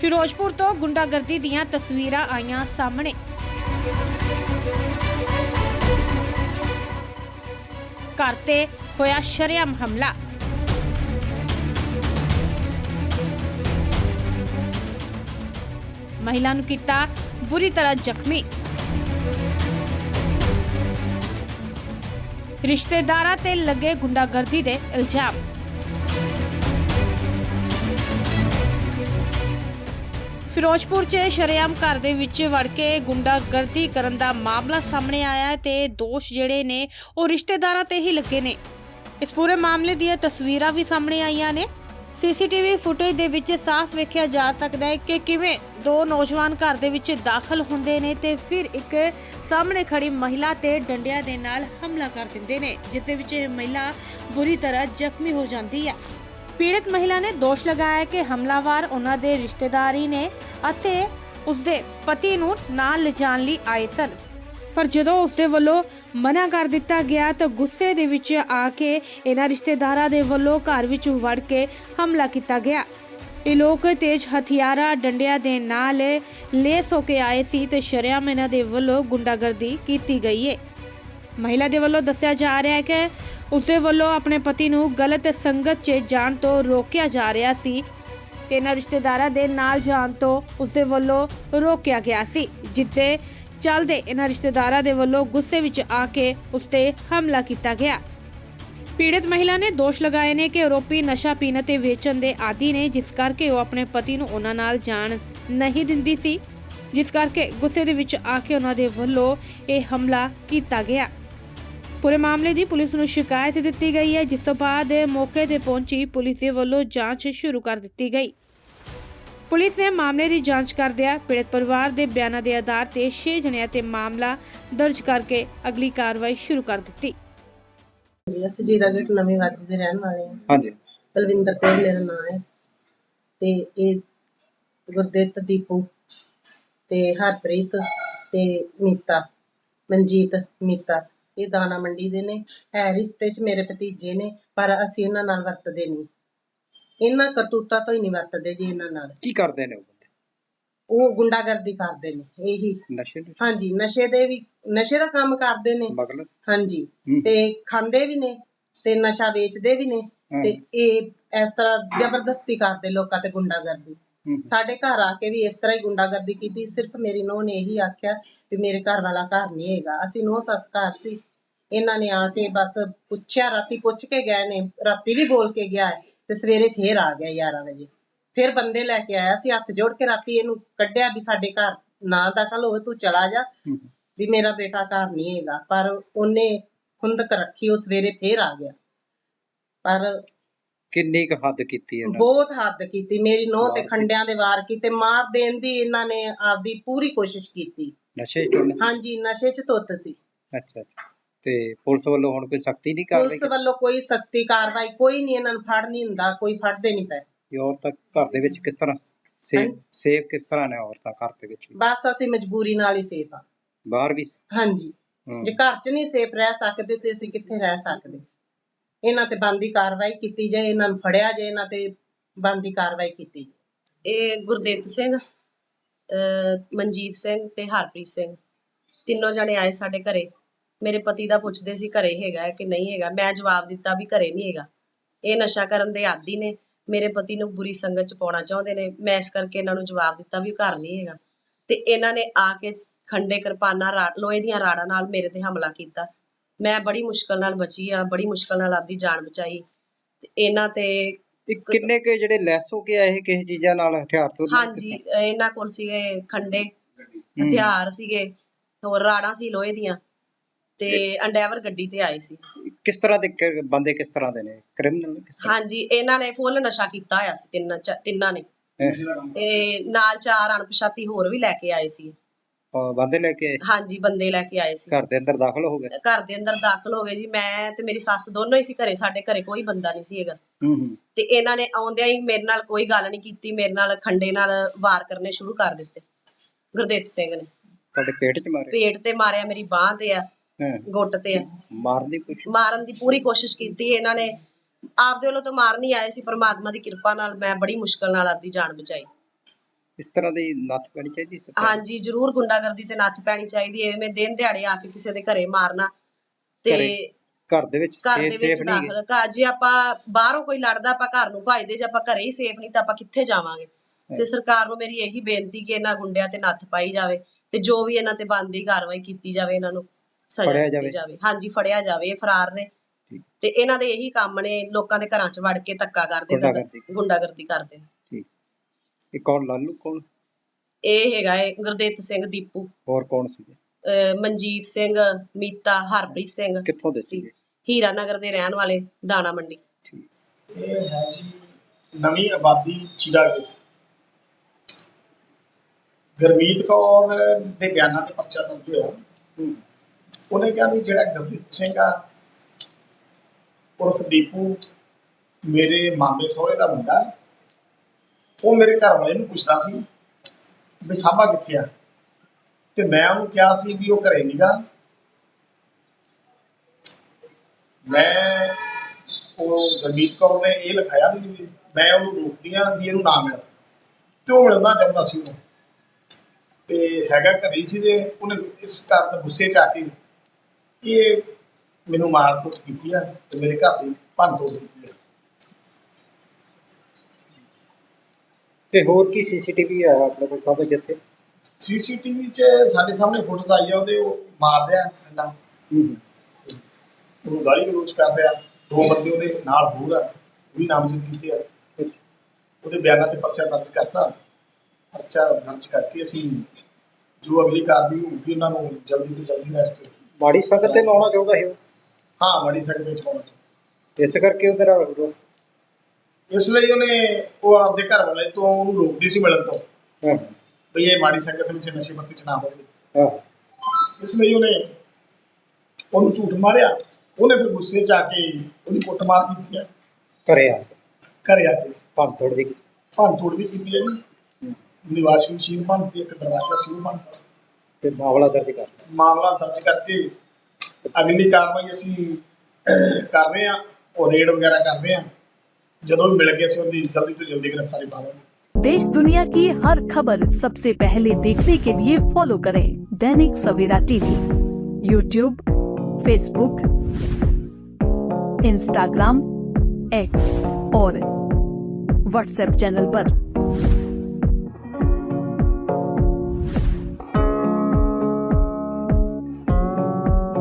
ਫਿਰੋਜ਼ਪੁਰ ਤੋਂ ਗੁੰਡਾਗਰਦੀ ਦੀਆਂ ਤਸਵੀਰਾਂ ਆਈਆਂ ਸਾਹਮਣੇ। ਘਰ ਤੇ ਹੋਇਆ ਸ਼ਰੇਆਮ ਹਮਲਾ। ਮਹਿਲਾ ਨੂੰ ਕੀਤਾ ਬੁਰੀ ਤਰ੍ਹਾਂ ਜ਼ਖਮੀ। ਰਿਸ਼ਤੇਦਾਰਾਂ ਤੇ ਲੱਗੇ ਗੁੰਡਾਗਰਦੀ ਦੇ ਇਲਜ਼ਾਮ। ਫਿਰੋਜ਼ਪੁਰ 'ਚ ਸ਼ਰੇਆਮ ਘਰ ਦੇ ਵਿੱਚ ਵੜ ਕੇ ਗੁੰਡਾਗਰਦੀ ਕਰਨ ਦਾ ਮਾਮਲਾ ਸਾਹਮਣੇ ਆਇਆ ਹੈ ਤੇ ਦੋਸ਼ ਜਿਹੜੇ ਨੇ ਉਹ ਰਿਸ਼ਤੇਦਾਰਾਂ ਤੇ ਹੀ ਲੱਗੇ ਨੇ। ਇਸ ਪੂਰੇ ਮਾਮਲੇ ਦੀਆਂ ਤਸਵੀਰਾਂ ਵੀ ਸਾਹਮਣੇ ਆਈਆਂ ਨੇ। ਸੀਸੀਟੀਵੀ ਫੁਟੇਜ ਦੇ ਵਿੱਚ ਸਾਫ਼ ਵੇਖਿਆ ਜਾ ਸਕਦਾ ਹੈ ਕਿ ਕਿਵੇਂ ਦੋ ਨੌਜਵਾਨ ਘਰ ਦੇ ਵਿੱਚ ਦਾਖਲ ਹੁੰਦੇ ਨੇ ਤੇ ਫਿਰ ਇੱਕ ਸਾਹਮਣੇ ਖੜੀ ਮਹਿਲਾ ਤੇ ਡੰਡਿਆਂ ਦੇ ਨਾਲ ਹਮਲਾ ਕਰ ਦਿੰਦੇ ਨੇ, ਜਿਸ ਦੇ ਵਿੱਚ ਇਹ ਮਹਿਲਾ ਬੁਰੀ ਤਰ੍ਹਾਂ ਜ਼ਖਮੀ ਹੋ ਜਾਂਦੀ ਹੈ। ਪੀੜਤ ਮਹਿਲਾ ਨੇ ਦੋਸ਼ ਲਗਾਇਆ ਕਿ ਹਮਲਾਵਰ ਉਹਨਾਂ ਦੇ ਰਿਸ਼ਤੇਦਾਰ ਹੀ ਨੇ ਅਤੇ ਉਸਦੇ ਪਤੀ ਨੂੰ ਨਾਲ ਲਿਜਾਣ ਲਈ ਆਏ ਸਨ। ਪਰ ਜਦੋਂ ਉਸਦੇ ਵੱਲੋਂ ਮਨਾ ਕਰ ਦਿੱਤਾ ਗਿਆ ਤਾਂ ਗੁੱਸੇ ਦੇ ਵਿੱਚ ਆ ਕੇ ਇਹਨਾਂ ਰਿਸ਼ਤੇਦਾਰਾਂ ਦੇ ਵੱਲੋਂ ਘਰ ਵਿੱਚ ਵੜ ਕੇ ਹਮਲਾ ਕੀਤਾ ਗਿਆ। ਇਹ ਲੋਕ ਤੇਜ਼ ਹਥਿਆਰਾਂ, ਡੰਡਿਆਂ ਦੇ ਨਾਲ ਲੈਸ ਹੋ ਕੇ ਆਏ ਸੀ ਤੇ ਸ਼ਰੇਆਮ ਇਹਨਾਂ ਦੇ ਵੱਲੋਂ ਗੁੰਡਾਗਰਦੀ ਕੀਤੀ ਗਈ ਹੈ ਮਹਿਲਾ ਦੇ ਵੱਲੋਂ ਦੱਸਿਆ ਜਾ ਰਿਹਾ ਹੈ ਕਿ ਉਸਦੇ ਵੱਲੋਂ ਆਪਣੇ ਪਤੀ ਨੂੰ ਗਲਤ ਸੰਗਤ 'ਚ ਜਾਣ ਤੋਂ ਰੋਕਿਆ ਜਾ ਰਿਹਾ ਸੀ। ਤੇ ਇਹਨਾਂ ਰਿਸ਼ਤੇਦਾਰਾਂ ਦੇ ਨਾਲ ਜਾਣ ਤੋਂ ਉਸਦੇ ਵੱਲੋਂ ਰੋਕਿਆ ਗਿਆ ਸੀ ਜਿੱਤੇ ਚੱਲਦੇ ਇਹਨਾਂ ਰਿਸ਼ਤੇਦਾਰਾਂ ਦੇ ਵੱਲੋਂ ਗੁੱਸੇ ਵਿੱਚ ਆ ਕੇ ਉਸ ਤੇ ਹਮਲਾ ਕੀਤਾ ਗਿਆ। ਪੀੜਤ ਮਹਿਲਾ ਨੇ ਦੋਸ਼ ਲਗਾਏ ਨੇ ਕਿ ਆਰੋਪੀ ਨਸ਼ਾ ਪੀਣ ਅਤੇ ਵੇਚਣ ਦੇ ਆਦੀ ਨੇ, ਜਿਸ ਕਰਕੇ ਉਹ ਆਪਣੇ ਪਤੀ ਨੂੰ ਉਹਨਾਂ ਨਾਲ ਜਾਣ ਨਹੀਂ ਦਿੰਦੀ ਸੀ, ਜਿਸ ਕਰਕੇ ਗੁੱਸੇ ਦੇ ਵਿੱਚ ਆ ਕੇ ਉਹਨਾਂ ਦੇ ਵੱਲੋਂ ਇਹ ਹਮਲਾ ਕੀਤਾ ਗਿਆ। ਪੂਰੇ ਮਾਮਲੇ ਦੀ ਪੁਲਿਸ ਨੂੰ ਸ਼ਿਕਾਇਤ ਦਿੱਤੀ ਗਈ ਹੈ ਜਿਸ ਤੋਂ ਬਾਅਦ ਮੌਕੇ ਤੇ ਪਹੁੰਚੀ ਪੁਲਿਸ ਦੇ ਵੱਲੋਂ ਜਾਂਚ ਸ਼ੁਰੂ ਕਰ ਦਿੱਤੀ ਗਈ। ਪੁਲਿਸ ਨੇ ਮਾਮਲੇ ਦੀ ਜਾਂਚ ਕਰਦਿਆਂ ਪੀੜਤ ਪਰਿਵਾਰ ਦੇ ਬਿਆਨਾਂ ਦੇ ਆਧਾਰ ਤੇ 6 ਜਣਿਆਂ ਤੇ ਮਾਮਲਾ ਦਰਜ ਕਰਕੇ ਅਗਲੀ ਕਾਰਵਾਈ ਸ਼ੁਰੂ ਕਰ ਦਿੱਤੀ। ਜੀ ਅਸੀਂ ਜੀਰਾ ਗੇਟ ਨਵੀਂ ਵਾਦੀ ਦੇ ਰਹਿਣ ਵਾਲੇ ਹਾਂ। ਹਾਂਜੀ। ਬਲਵਿੰਦਰ ਕੌਰ ਮੇਰਾ ਨਾਮ ਹੈ। ਤੇ ਇਹ ਗੁਰਦਿੱਤ ਦੀਪੂ ਤੇ ਹਰਪ੍ਰੀਤ ਤੇ ਮੀਤਾ ਮਨਜੀਤ ਮੀਤਾ। ਇਹ ਦਾਣਾ ਮੰਡੀ ਦੇ ਨੇ ਹੈ ਰਿਸ਼ਤੇ 'ਚ ਮੇਰੇ ਭਤੀਜੇ ਨੇ ਪਰ ਅਸੀਂ ਇਹਨਾਂ ਨਾਲ ਵਰਤਦੇ ਨਹੀਂ। ਇਹਨਾਂ ਕਰਤੂਤਾਂ ਤੋਂ ਹੀ ਨਹੀਂ ਵਰਤਦੇ ਜੀ ਇਹਨਾਂ ਨਾਲ। ਕੀ ਕਰਦੇ ਨੇ ਉਹ ਬੰਦੇ? ਉਹ ਗੁੰਡਾਗਰਦੀ ਕਰਦੇ ਨੇ ਇਹੀ। ਨਸ਼ੇ ਦੇ? ਹਾਂਜੀ ਨਸ਼ੇ ਦੇ ਵੀ ਨਸ਼ੇ ਦਾ ਕੰਮ ਕਰਦੇ ਨੇ। ਸਮਗਲਰ? ਹਾਂਜੀ ਹੂੰ। ਤੇ ਖਾਂਦੇ ਵੀ ਨੇ ਤੇ ਨਸ਼ਾ ਵੇਚਦੇ ਵੀ ਨੇ। ਤੇ ਇਹ ਇਸ ਤਰ੍ਹਾਂ ਜ਼ਬਰਦਸਤੀ ਕਰਦੇ ਲੋਕਾਂ ਤੇ ਗੁੰਡਾਗਰਦੀ। ਸਾਡੇ ਘਰ ਆ ਕੇ ਵੀ ਇਸ ਤਰ੍ਹਾਂ ਹੀ ਗੁੰਡਾਗਰਦੀ ਕੀਤੀ ਸਿਰਫ ਮੇਰੀ ਨੂੰਹ ਨੇ ਇਹੀ ਆਖਿਆ ਵੀ ਮੇਰੇ ਘਰ ਵਾਲਾ ਘਰ ਨਹੀਂ ਹੈਗਾ। ਅਸੀਂ ਨੂੰਹ ਸੱਸ ਘਰ ਸੀ। ਇਹਨਾਂ ਨੇ ਆ ਕੇ ਬਸ ਪੁੱਛਿਆ ਰਾਤੀ ਪੁੱਛ ਕੇ ਗਏ ਨੇ ਰਾਤੀ ਵੀ ਬੋਲ ਕੇ ਗਿਆ ਤੇ ਸਵੇਰੇ ਫੇਰ ਆ ਗਿਆ 11 ਵਜੇ। ਫਿਰ ਬੰਦੇ ਲੈ ਕੇ ਆਇਆ ਸੀ ਹੱਥ ਜੋੜ ਕੇ ਰਾਤੀ ਇਹਨੂੰ ਕੱਢਿਆ ਵੀ ਸਾਡੇ ਘਰ ਨਾ ਦਖਲ ਹੋਵੇ ਤੂੰ ਚਲਾ ਜਾ। ਵੀ ਮੇਰਾ ਬੇਟਾ ਘਰ ਨਹੀਂ ਹੈਗਾ। ਪਰ ਉਹਨੇ ਖੁੰਦਕ ਰੱਖੀ ਉਹ ਸਵੇਰੇ ਫੇਰ ਆ ਗਿਆ। ਪਰ ਕਿੰਨੀ ਕੁ ਹੱਦ ਕੀਤੀ ਇਹਨਾਂ ਨੇ? ਬਹੁਤ ਹੱਦ ਕੀਤੀ। ਮੇਰੀ ਨੋਹ ਤੇ ਖੰਡਿਆਂ ਦੇ ਵਾਰ ਕੀਤੇ। ਮਾਰ ਦੇਣ ਦੀ ਇਹਨਾਂ ਨੇ ਆਪਦੀ ਪੂਰੀ ਕੋਸ਼ਿਸ਼ ਕੀਤੀ। ਨਸ਼ੇ ਚ ਹਾਂਜੀ ਨਸ਼ੇ 'ਚ ਧੁੱਤ ਸੀ। ਅੱਛਾ ਅੱਛਾ। ਤੇ ਪੁਲਿਸ ਵੱਲੋਂ ਹੁਣ ਕੋਈ ਸਖਤੀ ਨਹੀਂ ਕਰ ਰਹੀ? ਪੁਲਿਸ ਵੱਲੋਂ ਕੋਈ ਸਖਤੀ ਕਾਰਵਾਈ ਕੋਈ ਨਹੀਂ ਇਹਨਾਂ ਨੂੰ ਫੜ ਨਹੀਂ ਹੁੰਦਾ ਕੋਈ ਫੜਦੇ ਨਹੀਂ ਪਏ। ਕਿ ਔਰਤਾਂ ਘਰ ਦੇ ਵਿੱਚ ਕਿਸ ਤਰ੍ਹਾਂ ਸੇਫ ਹਾਂਜੀ। ਸੇਫ ਕਿਸ ਤਰ੍ਹਾਂ ਨੇ ਔਰਤਾਂ ਘਰ ਦੇ ਵਿੱਚ? ਬਸ ਅਸੀਂ ਮਜਬੂਰੀ ਨਾਲ ਹੀ ਸੇਫ ਆ। ਬਾਹਰ ਵੀ ਹਾਂਜੀ। ਜੇ ਘਰ 'ਚ ਨਹੀਂ ਸੇਫ ਰਹਿ ਸਕਦੇ ਤੇ ਅਸੀਂ ਕਿੱਥੇ ਰਹਿ ਸਕਦੇ? ਇਹਨਾਂ ਤੇ ਬੰਦੀ ਕਾਰਵਾਈ ਕੀਤੀ ਜਾਏ, ਇਹਨਾਂ ਨੂੰ ਫੜਿਆ ਜਾਏ, ਇਹਨਾਂ ਤੇ ਬੰਦੀ ਕਾਰਵਾਈ ਕੀਤੀ ਜਾਏ। ਇਹ ਗੁਰਦੇਵ ਸਿੰਘ, ਅਹ ਮਨਜੀਤ ਸਿੰਘ ਤੇ ਹਰਪ੍ਰੀਤ ਸਿੰਘ। ਤਿੰਨੋਂ ਜਣੇ ਆਏ ਸਾਡੇ ਘਰੇ। ਮੇਰੇ ਪਤੀ ਦਾ ਪੁੱਛਦੇ ਸੀ ਘਰੇ ਹੈਗਾ ਹੈ ਕਿ ਨਹੀਂ ਹੈਗਾ। ਮੈਂ ਜਵਾਬ ਦਿੱਤਾ ਵੀ ਘਰੇ ਨਹੀਂ ਹੈਗਾ। ਇਹ ਨਸ਼ਾ ਕਰਨ ਦੇ ਆਦੀ ਨੇ। ਮੇਰੇ ਪਤੀ ਨੂੰ ਬੁਰੀ ਸੰਗਤ ਚ ਪਾਉਣਾ ਚਾਹੁੰਦੇ ਨੇ। ਮੈਂ ਇਸ ਕਰਕੇ ਇਹਨਾਂ ਨੂੰ ਜਵਾਬ ਦਿੱਤਾ ਵੀ ਉਹ ਘਰ ਨਹੀਂ ਹੈਗਾ। ਤੇ ਇਹਨਾਂ ਨੇ ਆ ਕੇ ਖੰਡੇ ਕਿਰਪਾਨਾਂ, ਰਾ, ਲੋਹੇ ਦੀਆਂ ਰਾੜਾਂ ਨਾਲ ਮੇਰੇ ਤੇ ਹਮਲਾ ਕੀਤਾ। ਮੈਂ ਬੜੀ ਮੁਸ਼ਕਲ ਨਾਲ ਬਚੀ ਆ ਬੜੀ ਮੁਸ਼ਕਲ ਨਾਲ ਆਪਦੀ ਜਾਨ ਬਚਾਈ। ਤੇ ਇਹਨਾਂ ਤੇ ਇਹ ਕਿੰਨੇ ਕੁ ਜਿਹੜੇ ਲੈਸ ਹੋ ਕੇ ਆਏ ਕਿਸੇ ਚੀਜ਼ਾਂ ਨਾਲ ਹਥਿਆਰ ਤੋਂ ਹਾਂਜੀ ਇਹਨਾਂ ਕੋਲ ਸੀਗੇ ਖੰਡੇ ਹਥਿਆਰ ਸੀਗੇ ਹੋਰ ਰਾੜਾਂ ਸੀ ਲੋਹੇ ਦੀਆਂ। ਤੇ ਅੰਡੈਵਰ ਗੱਡੀ ਤੇ ਆਏ ਸੀ। ਕਿਸ ਤਰ੍ਹਾਂ ਦੇ ਬੰਦੇ ਕਿਸ ਤਰ੍ਹਾਂ ਦੇ ਨੇ? ਕ੍ਰਿਮੀਨਲ ਕਿਸ ਤਰ੍ਹਾਂ? ਹਾਂਜੀ ਇਹਨਾਂ ਨੇ ਫੁੱਲ ਨਸ਼ਾ ਕੀਤਾ ਹੋਇਆ ਸੀ ਤਿੰਨ ਤਿੰਨਾਂ ਨੇ? ਤੇ ਨਾਲ ਚਾਰ ਅਣਪਛਾਤੀ ਹੋਰ ਵੀ ਲੈ ਕੇ ਆਏ ਸੀ। ਬੰਦੇ ਲੈ ਕੇ ਆਏ? ਹਾਂਜੀ ਬੰਦੇ ਲੈ ਕੇ ਆਏ ਸੀ। ਘਰ ਦੇ ਅੰਦਰ ਦਾਖਲ ਹੋ ਗਏ? ਘਰ ਦੇ ਅੰਦਰ ਦਾਖਲ ਹੋ ਗਏ ਜੀ। ਮੈਂ ਤੇ ਮੇਰੀ ਸੱਸ ਦੋਨੋਂ ਹੀ ਸੀ ਘਰੇ। ਸਾਡੇ ਘਰੇ ਕੋਈ ਬੰਦਾ ਨਹੀਂ ਸੀ ਹੈਗਾ। ਹੂੰ ਹੂੰ। ਤੇ ਇਹਨਾਂ ਨੇ ਆਉਂਦਿਆਂ ਹੀ ਮੇਰੇ ਨਾਲ ਕੋਈ ਗੱਲ ਨਹੀਂ ਕੀਤੀ। ਮੇਰੇ ਨਾਲ ਖੰਡੇ ਨਾਲ ਵਾਰ ਕਰਨੇ ਸ਼ੁਰੂ ਕਰ ਦਿੱਤੇ। ਗੁਰਦੇਵ ਸਿੰਘ ਨੇ। ਤੁਹਾਡੇ ਪੇਟ 'ਚ ਮਾਰੇ ਪੇਟ ਤੇ ਮਾਰਿਆ। ਮੇਰੀ ਬਾਹ ਤੇ ਆ ਹਾਂ। ਗੁੱਟ ਤੇ ਆ। ਮਾਰਨ ਦੀ ਕੋਸ਼ਿਸ਼? ਮਾਰਨ ਦੀ ਪੂਰੀ ਕੋਸ਼ਿਸ਼ ਕੀਤੀ ਇਹਨਾਂ ਨੇ। ਆਪਦੇ ਵੱਲੋਂ ਤਾਂ ਮਾਰ ਨਹੀਂ ਆਏ ਸੀ। ਪਰਮਾਤਮਾ ਦੀ ਕਿਰਪਾ ਨਾਲ ਮੈਂ ਬੜੀ ਮੁਸ਼ਕਲ ਨਾਲ ਆਪਦੀ ਜਾਨ ਬਚਾਈ। ਇਸ ਤਰ੍ਹਾਂ ਦੀ ਨੱਥ ਪੈਣੀ ਚਾਹੀਦੀ ਸਰਕਾਰ ਨੂੰ। ਹਾਂਜੀ ਜ਼ਰੂਰ ਗੁੰਡਾਗਰਦੀ ਤੇ ਨੱਥ ਪੈਣੀ ਚਾਹੀਦੀ ਹੈ ਐਵੇਂ ਦਿਨ ਦਿਹਾੜੇ ਆ ਕੇ ਕਿਸੇ ਦੇ ਘਰੇ ਮਾਰਨਾ ਤੇ ਘਰੇ ਘਰ ਦੇ ਵਿੱਚ ਘਰ ਸੇਫ ਦੇ ਸੇਫ ਵਿੱਚ ਨਹੀਂ ਹੈਗੇ ਦਾਖਲ ਘਰ ਜੇ ਆਪਾਂ ਬਾਹਰੋਂ ਕੋਈ ਲੜਦਾ ਆਪਾਂ ਘਰ ਨੂੰ ਭਜਦੇ ਜੇ ਆਪਾਂ ਘਰੇ ਹੀ ਸੇਫ ਨਹੀਂ ਤਾਂ ਆਪਾਂ ਕਿੱਥੇ ਜਾਵਾਂਗੇ ਤੇ ਸਰਕਾਰ ਨੂੰ ਮੇਰੀ ਇਹੀ ਬੇਨਤੀ ਕਿ ਇਹਨਾਂ ਗੁੰਡਿਆਂ ਤੇ ਨੱਥ ਪਾਈ ਜਾਵੇ ਤੇ ਜੋ ਵੀ ਇਹਨਾਂ ਤੇ ਬਣਦੀ ਕਾਰਵਾਈ ਕੀਤੀ ਜਾਵੇ ਇਹਨਾਂ ਨੂੰ ਸਜ਼ਾ ਫੜਿਆ ਦਿੱਤੀ ਜਾਵੇ। ਜਾਵੇ ਹਾਂਜੀ ਫੜਿਆ ਜਾਵੇ ਇਹ ਫਰਾਰ ਨੇ ਠੀਕ। ਤੇ ਇਹਨਾਂ ਦੇ ਇਹੀ ਕੰਮ ਨੇ ਲੋਕਾਂ ਦੇ ਘਰਾਂ 'ਚ ਵੜ ਕੇ ਧੱਕਾ ਕਰਦੇ ਤੇ ਗੁੰਡਾਗਰਦੀ। ਗੁੰਡਾਗਰਦੀ ਕਰਦੇ ਠੀਕ ਇਹ ਕੌਣ ਲਾਲੂ ਕੌਣ? ਇਹ ਹੈਗਾ ਹੈ ਗੁਰਦੇਵ ਸਿੰਘ ਦੀਪੂ। ਹੋਰ ਕੌਣ ਸੀਗੇ? ਅਹ ਮਨਜੀਤ ਸਿੰਘ ਮੀਤਾ ਹਰਪ੍ਰੀਤ ਸਿੰਘ। ਕਿੱਥੋਂ ਦੇ ਸੀਗੇ? ਹੀਰਾ ਨਗਰ ਦੇ ਰਹਿਣ ਵਾਲੇ ਦਾਣਾ ਮੰਡੀ। ਠੀਕ। ਇਹ ਹੈ ਜੀ ਨਵੀਂ ਆਬਾਦੀ ਚਿਰਾਗੇਟ ਗਰਮੀਤ ਕੌਰ ਦੇ ਬਿਆਨਾਂ ਤੇ ਪਰਚਾ ਦਰਜ ਹੋਇਆ। ਹੂੰ। ਉਹਨੇ ਕਿਹਾ ਵੀ ਜਿਹੜਾ ਗੁਰਦੀਪ ਸਿੰਘ ਆ ਉਰਫ ਦੀਪੂ ਮੇਰੇ ਮਾਮੇ ਸਹੁਰੇ ਦਾ ਮੁੰਡਾ। ਉਹ ਮੇਰੇ ਘਰ ਵਾਲੇ ਨੂੰ ਪੁੱਛਦਾ ਸੀ ਵੀ ਸਾਬਾ ਕਿੱਥੇ ਆ? ਤੇ ਮੈਂ ਉਹਨੂੰ ਕਿਹਾ ਸੀ ਵੀ ਉਹ ਘਰੇ ਨੀਗਾ। ਮੈਂ ਉਹ ਗੁਰਮੀਤ ਕੌਰ ਨੇ ਇਹ ਲਿਖਾਇਆ ਵੀ ਮੈਂ ਉਹਨੂੰ ਰੋਕਦੀ ਆ ਵੀ ਇਹਨੂੰ ਨਾ ਮਿਲ ਤੇ ਉਹ ਮਿਲਣਾ ਚਾਹੁੰਦਾ ਸੀ ਉਹਨੂੰ। ਤੇ ਹੈਗਾ ਘਰੇ ਸੀ ਤੇ ਉਹਨੇ ਇਸ ਕਾਰਨ ਗੁੱਸੇ ਚ ਆ ਕੇ ਇਹ ਮੈਨੂੰ ਮਾਰ ਕੁੱਟ ਕੀਤੀ ਆ ਤੇ ਮੇਰੇ ਘਰ ਦੀ ਭੰਨ ਤੋੜ ਕੀਤੀ ਆ। ਤੇ ਹੋਰ ਕੀ ਸੀਸੀਟੀਵੀ ਆ ਆਪਣੇ ਕੋਲ ਸਭ ਜਿੱਥੇ ਸੀਸੀਟੀਵੀ 'ਚ ਸਾਡੇ ਸਾਹਮਣੇ ਫੋਟੋਸ ਆਈ ਆ ਉਹਦੇ ਉਹ ਮਾਰ ਰਿਹਾ ਹੂੰ ਹੂੰ। ਉਹਨੂੰ ਗਾਲੀ ਗਲੋਚ ਕਰ ਰਿਹਾ। ਦੋ ਬੰਦੇ ਉਹਦੇ ਨਾਲ ਹੋਰ ਆ ਉਹ ਵੀ ਨਾਮਜ਼ਦ ਕੀਤੇ ਆ। ਉਹਦੇ ਬਿਆਨਾਂ ਤੇ ਪਰਚਾ ਦਰਜ ਕਰਤਾ। ਪਰਚਾ ਦਰਜ ਕਰਕੇ ਅਸੀਂ ਜੋ ਅਗਲੀ ਕਾਰਵਾਈ ਹੋਊਗੀ ਉਹਨਾਂ ਨੂੰ ਜਲਦੀ ਤੋਂ ਜਲਦੀ ਅਰੈਸਟ ਮਾੜੀ ਸੰਗਤ ਤੇ ਲਾਉਣਾ ਚਾਹੁੰਦਾ ਉਹ? ਹਾਂ ਬੜੀ ਸਖਤ ਵਿੱਚ ਪਾਉਣਾ ਚਾਹੀਦਾ। ਇਸ ਕਰਕੇ ਉਹਦੇ ਇਸ ਲਈ ਉਹਨੇ ਉਹ ਆਪਦੇ ਘਰ ਵਾਲੇ ਤੋਂ ਉਹਨੂੰ ਰੋਕਦੀ ਸੀ ਮਿਲਣ ਤੋਂ। ਹਾਂ। ਵੀ ਇਹ ਮਾੜੀ ਸੰਗਤ ਵਿੱਚ ਨਸ਼ੇ ਪੱਤੇ ਚ ਨਾ ਹੋਵੇ। ਹਾਂ। ਇਸ ਲਈ ਉਹਨੇ ਉਹਨੂੰ ਝੂਠ ਮਾਰਿਆ। ਉਹਨੇ ਫਿਰ ਗੁੱਸੇ ਚ ਆ ਕੇ ਉਹਦੀ ਕੁੱਟਮਾਰ ਕੀਤੀ ਹੈ। ਘਰੇ ਆ ਘਰੇ ਆ ਕੇ। ਭੰਨ ਤੋੜ ਵੀ। ਭੰਨ ਤੋੜ ਵੀ ਕੀਤੀ ਹੈ ਜੀ। ਨਿਵਾਸੀ ਮਸ਼ੀਨ ਭੰਨਤੀ ਇੱਕ ਦਰਵਾਜ਼ਾ ਸੀ ਉਹ ਭੰਨਤਾ ਤੇ ਮਾਮਲਾ ਦਰਜ ਕਰ ਮਾਮਲਾ ਦਰਜ ਕਰਕੇ ਅਗਲੀ ਕਾਰਵਾਈ ਅਸੀਂ ਕਰ ਰਹੇ ਹਾਂ। ਉਹ ਰੇਡ ਵਗੈਰਾ ਕਰ ਰਹੇ ਹਾਂ। ਜਦੋਂ ਵੀ ਮਿਲ ਗਿਆ ਅਸੀਂ ਉਹਦੀ ਜਲਦੀ ਤੋਂ ਜਲਦੀ ਗ੍ਰਿਫਤਾਰੀ ਪਾਵਾਂਗੇ देश दुनिया की हर खबर सबसे पहले देखने के लिए फॉलो करें Dainik Savera TV YouTube Facebook Instagram X और व्हाट्सएप चैनल पर।